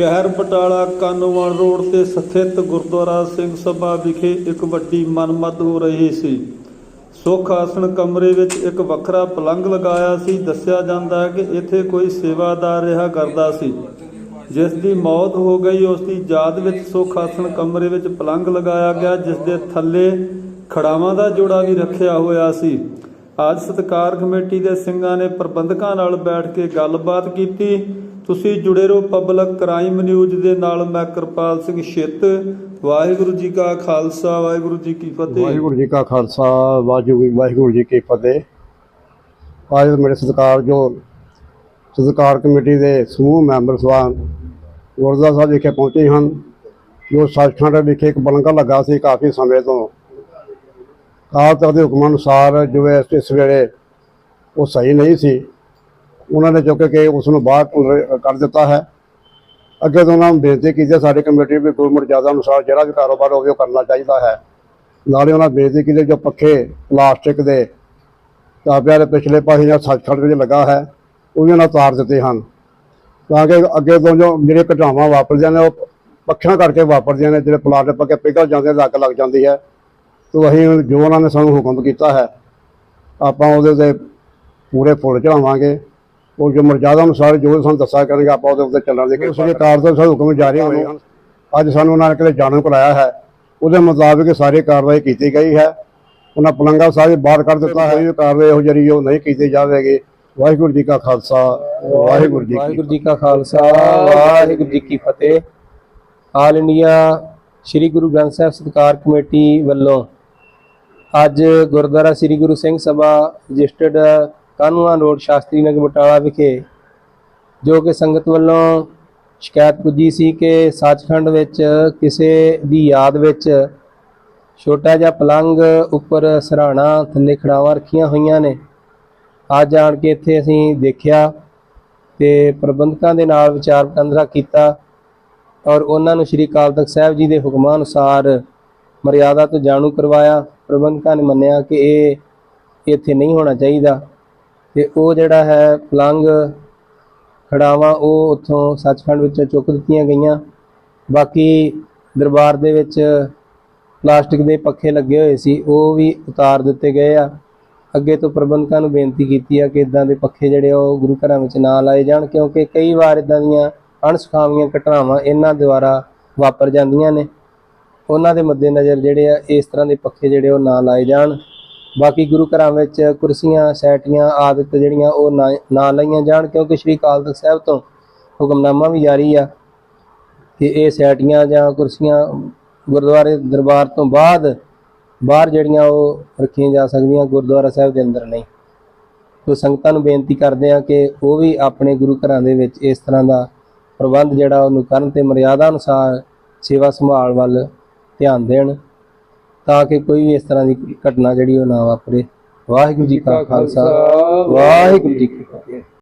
ਸ਼ਹਿਰ ਬਟਾਲਾ ਕਾਨੋਵਾਲ ਰੋਡ ਤੇ ਸਥਿਤ ਗੁਰਦੁਆਰਾ ਸਿੰਘ ਸਭਾ ਵਿਖੇ ਇੱਕ ਵੱਡੀ ਮਨਮਤ ਹੋ ਰਹੀ ਸੀ। ਸੁੱਖ ਆਸਣ ਕਮਰੇ ਵਿੱਚ ਇੱਕ ਵੱਖਰਾ ਪਲੰਗ ਲਗਾਇਆ ਸੀ। ਦੱਸਿਆ ਜਾਂਦਾ ਹੈ ਕਿ ਇੱਥੇ ਕੋਈ ਸੇਵਾਦਾਰ ਰਿਹਾ ਕਰਦਾ ਸੀ। ਜਿਸ ਦੀ ਮੌਤ ਹੋ ਗਈ, ਉਸ ਦੀ ਯਾਦ ਵਿੱਚ ਸੁੱਖ ਆਸਣ ਕਮਰੇ ਵਿੱਚ ਪਲੰਗ ਲਗਾਇਆ ਗਿਆ, ਜਿਸ ਦੇ ਥੱਲੇ ਖੜਾਵਾਂ ਦਾ ਜੋੜਾ ਵੀ ਰੱਖਿਆ ਹੋਇਆ ਸੀ। ਅੱਜ ਸਤਕਾਰ ਕਮੇਟੀ ਦੇ ਸਿੰਘਾਂ ਨੇ ਪ੍ਰਬੰਧਕਾਂ ਨਾਲ ਬੈਠ ਕੇ ਗੱਲਬਾਤ ਕੀਤੀ। ਤੁਸੀਂ ਜੁੜੇ ਰਹੋ ਪਬਲਿਕ ਕ੍ਰਾਈਮ ਨਿਊਜ਼ ਦੇ ਨਾਲ, ਮੈਂ ਕਿਰਪਾਲ ਸਿੰਘ ਛਿੱਤ। ਵਾਹਿਗੁਰੂ ਜੀ ਕਾ ਖਾਲਸਾ, ਵਾਹਿਗੁਰੂ ਜੀ ਕੀ ਫਤਿਹ। ਵਾਹਿਗੁਰੂ ਜੀ ਕਾ ਖਾਲਸਾ, ਵਾਹਿਗੁਰੂ ਜੀ ਕੀ ਫਤਿਹ। ਅੱਜ ਮੇਰੇ ਸਤਿਕਾਰ ਜੋ ਸਤਿਕਾਰ ਕਮੇਟੀ ਦੇ ਸਮੂਹ ਮੈਂਬਰ ਸਵਾਨ ਗੁਰਦੁਆਰਾ ਸਾਹਿਬ ਵਿਖੇ ਪਹੁੰਚੇ ਹਨ, ਜੋ ਸੱਚਖੰਡ ਵਿਖੇ ਇੱਕ ਪਲੰਗਾ ਲੱਗਾ ਸੀ ਕਾਫੀ ਸਮੇਂ ਤੋਂ। ਕਾਲ ਤੱਕ ਦੇ ਹੁਕਮ ਅਨੁਸਾਰ ਜੋ ਇਸ ਇਸ ਵੇਲੇ ਉਹ ਸਹੀ ਨਹੀਂ ਸੀ। ਉਹਨਾਂ ਨੇ ਚੁੱਕ ਕੇ ਉਸ ਨੂੰ ਬਾਹਰ ਕਰ ਦਿੱਤਾ ਹੈ। ਅੱਗੇ ਤੋਂ ਉਹਨਾਂ ਨੂੰ ਬੇਨਤੀ ਕੀਤੀ ਹੈ, ਸਾਡੀ ਕਮੇਟੀ ਵੀ ਗੁਰਮੁਖ ਜ਼ਿਆਦਾ ਅਨੁਸਾਰ ਜਿਹੜਾ ਵੀ ਕਾਰੋਬਾਰ ਹੋਵੇ ਉਹ ਕਰਨਾ ਚਾਹੀਦਾ ਹੈ। ਨਾਲੇ ਉਹਨਾਂ ਬੇਨਤੀ ਕੀਤੀ ਜੋ ਪੱਖੇ, ਪਲਾਸਟਿਕ ਦੇ ਤਾਪਿਆਂ ਦੇ ਪਿਛਲੇ ਪਾਸੇ ਜਾਂ ਸੱਚਖੰਡ ਵਿੱਚ ਲੱਗਾ ਹੈ, ਉਹ ਵੀ ਉਹਨਾਂ ਤਾਰ ਦਿੱਤੇ ਹਨ। ਤਾਂ ਕਿ ਅੱਗੇ ਤੋਂ ਜੋ ਜਿਹੜੇ ਘਟਨਾਵਾਂ ਵਾਪਰਦੀਆਂ ਨੇ, ਉਹ ਪੱਖਿਆਂ ਕਰਕੇ ਵਾਪਰਦੀਆਂ ਨੇ, ਜਿਹੜੇ ਪਲਾਟ ਪੱਕੇ ਪਿਘਲ ਜਾਂਦੇ ਨੇ ਅੱਗ ਲੱਗ ਜਾਂਦੀ ਹੈ। ਤੋਂ ਅਸੀਂ ਜੋ ਉਹਨਾਂ ਨੇ ਸਾਨੂੰ ਹੁਕਮ ਕੀਤਾ ਹੈ, ਆਪਾਂ ਉਹਦੇ ਤੇ ਪੂਰੇ ਫੁੱਲ ਚੜਾਵਾਂਗੇ ਉਹ ਜੋ ਮਰਜ਼ਾਦਾ ਅਨੁਸਾਰ ਜੋ ਸਾਨੂੰ ਦੱਸਿਆ ਕਰਨਗੇ ਆਪਾਂ ਉਹਦੇ ਉੱਤੇ ਚੱਲਣ ਦੇ ਕਿ ਉਸਦੇ ਕਾਰ ਤੋਂ ਸਾਨੂੰ ਹੁਕਮ ਜਾਰੀ ਹੋਏ ਹਨ। ਅੱਜ ਸਾਨੂੰ ਉਹਨਾਂ ਨੇ ਕਿਤੇ ਜਾਣੂ ਕਰਾਇਆ ਹੈ। ਉਹਦੇ ਮੁਤਾਬਿਕ ਸਾਰੀ ਕਾਰਵਾਈ ਕੀਤੀ ਗਈ ਹੈ। ਉਹਨਾਂ ਪਲੰਗਾ ਸਾਰੇ ਬਾਹਰ ਕੱਢ ਦਿੱਤਾ ਹੈ। ਇਹ ਕਾਰਵਾਈ ਇਹੋ ਜਿਹੜੀ ਉਹ ਨਹੀਂ ਕੀਤੀ ਜਾਵੇਗੀ। ਵਾਹਿਗੁਰੂ ਜੀ ਕਾ ਖਾਲਸਾ ਵਾਹਿਗੁਰੂ ਜੀ ਵਾਹਿਗੁਰੂ ਜੀ ਕਾ ਖਾਲਸਾ ਵਾਹਿਗੁਰੂ ਜੀ ਕੀ ਫਤਿਹ। ਆਲ ਇੰਡੀਆ ਸ੍ਰੀ ਗੁਰੂ ਗ੍ਰੰਥ ਸਾਹਿਬ ਸਤਕਾਰ ਕਮੇਟੀ ਵੱਲੋਂ ਅੱਜ ਗੁਰਦੁਆਰਾ ਸ੍ਰੀ ਗੁਰੂ ਸਿੰਘ ਸਭਾ ਰਜਿਸਟਰਡ ਕਾਨੂੰਨਾ ਰੋਡ ਸ਼ਾਸਤਰੀ ਨਗਰ ਬਟਾਲਾ ਵਿਖੇ ਜੋ ਕਿ ਸੰਗਤ ਵੱਲੋਂ ਸ਼ਿਕਾਇਤ ਪੁੱਜੀ ਸੀ ਕਿ ਸੱਚਖੰਡ ਵਿੱਚ ਕਿਸੇ ਦੀ ਯਾਦ ਵਿੱਚ ਛੋਟਾ ਜਿਹਾ ਪਲੰਗ ਉੱਪਰ ਸਰਾਣਾ ਥੱਲੇ ਖੜਾਵਾਂ ਰੱਖੀਆਂ ਹੋਈਆਂ ਨੇ। ਅੱਜ ਆਣ ਕੇ ਇੱਥੇ ਅਸੀਂ ਦੇਖਿਆ ਤੇ ਪ੍ਰਬੰਧਕਾਂ ਦੇ ਨਾਲ ਵਿਚਾਰ ਵਟਾਂਦਰਾ ਕੀਤਾ ਔਰ ਉਹਨਾਂ ਨੂੰ ਸ਼੍ਰੀ ਅਕਾਲ ਤਖਤ ਸਾਹਿਬ ਜੀ ਦੇ ਹੁਕਮਾਂ ਅਨੁਸਾਰ ਮਰਿਆਦਾ ਤੋਂ ਜਾਣੂ ਕਰਵਾਇਆ। ਪ੍ਰਬੰਧਕਾਂ ਨੇ ਮੰਨਿਆ ਕਿ ਇਹ ਇੱਥੇ ਨਹੀਂ ਹੋਣਾ ਚਾਹੀਦਾ। ਤੇ ਉਹ ਜਿਹੜਾ ਹੈ ਪਲੰਗ ਖੜਾਵਾਂ, ਉਹ ਉੱਥੋਂ ਸੱਚਖੰਡ ਵਿੱਚੋਂ ਚੁੱਕ ਦਿੱਤੀਆਂ ਗਈਆਂ। ਬਾਕੀ ਦਰਬਾਰ ਦੇ ਵਿੱਚ ਪਲਾਸਟਿਕ ਦੇ ਪੱਖੇ ਲੱਗੇ ਹੋਏ ਸੀ, ਉਹ ਵੀ ਉਤਾਰ ਦਿੱਤੇ ਗਏ ਆ। ਅੱਗੇ ਤੋਂ ਪ੍ਰਬੰਧਕਾਂ ਨੂੰ ਬੇਨਤੀ ਕੀਤੀ ਆ ਕਿ ਇਦਾਂ ਦੇ ਪੱਖੇ ਜਿਹੜੇ ਆ, ਉਹ ਗੁਰੂ ਘਰਾਂ ਵਿੱਚ ਨਾ ਲਾਏ ਜਾਣ, ਕਿਉਂਕਿ ਕਈ ਵਾਰ ਇਦਾਂ ਦੀਆਂ ਅਣਸੁਖਾਵੀਆਂ ਘਟਨਾਵਾਂ ਇਹਨਾਂ ਦੁਆਰਾ ਵਾਪਰ ਜਾਂਦੀਆਂ ਨੇ। ਉਹਨਾਂ ਦੇ ਮੱਦੇਨਜ਼ਰ ਜਿਹੜੇ ਆ, ਇਸ ਤਰ੍ਹਾਂ ਦੇ ਪੱਖੇ ਜਿਹੜੇ ਉਹ ਨਾ ਲਾਏ ਜਾਣ। ਬਾਕੀ ਗੁਰੂ ਘਰਾਂ ਵਿੱਚ ਕੁਰਸੀਆਂ, ਸੈਟੀਆਂ ਆਦਿਤ ਜਿਹੜੀਆਂ ਉਹ ਨਾ ਨਾ ਲਾਈਆਂ ਜਾਣ, ਕਿਉਂਕਿ ਸ਼੍ਰੀ ਅਕਾਲ ਤਖਤ ਸਾਹਿਬ ਤੋਂ ਹੁਕਮਨਾਮਾ ਵੀ ਜਾਰੀ ਆ ਕਿ ਇਹ ਸੈਟੀਆਂ ਜਾਂ ਕੁਰਸੀਆਂ ਗੁਰਦੁਆਰੇ ਦਰਬਾਰ ਤੋਂ ਬਾਅਦ ਬਾਹਰ ਜਿਹੜੀਆਂ ਉਹ ਰੱਖੀਆਂ ਜਾ ਸਕਦੀਆਂ, ਗੁਰਦੁਆਰਾ ਸਾਹਿਬ ਦੇ ਅੰਦਰ ਨਹੀਂ। ਤੋ ਸੰਗਤਾਂ ਨੂੰ ਬੇਨਤੀ ਕਰਦੇ ਆ ਕਿ ਉਹ ਵੀ ਆਪਣੇ ਗੁਰੂ ਘਰਾਂ ਦੇ ਵਿੱਚ ਇਸ ਤਰ੍ਹਾਂ ਦਾ ਪ੍ਰਬੰਧ ਜਿਹੜਾ ਉਹਨੂੰ ਕਰਨ ਤੇ ਮਰਿਆਦਾ ਅਨੁਸਾਰ ਸੇਵਾ ਸੰਭਾਲ ਵੱਲ ਧਿਆਨ ਦੇਣ। ਤਾਂ ਕਿ ਕੋਈ ਵੀ ਇਸ ਤਰ੍ਹਾਂ ਦੀ ਘਟਨਾ ਜਿਹੜੀ ਉਹ ਨਾ ਵਾਪਰੇ। ਵਾਹਿਗੁਰੂ ਜੀ ਕਾ ਖਾਲਸਾ। ਵਾਹਿਗੁਰੂ ਜੀ ਕੀ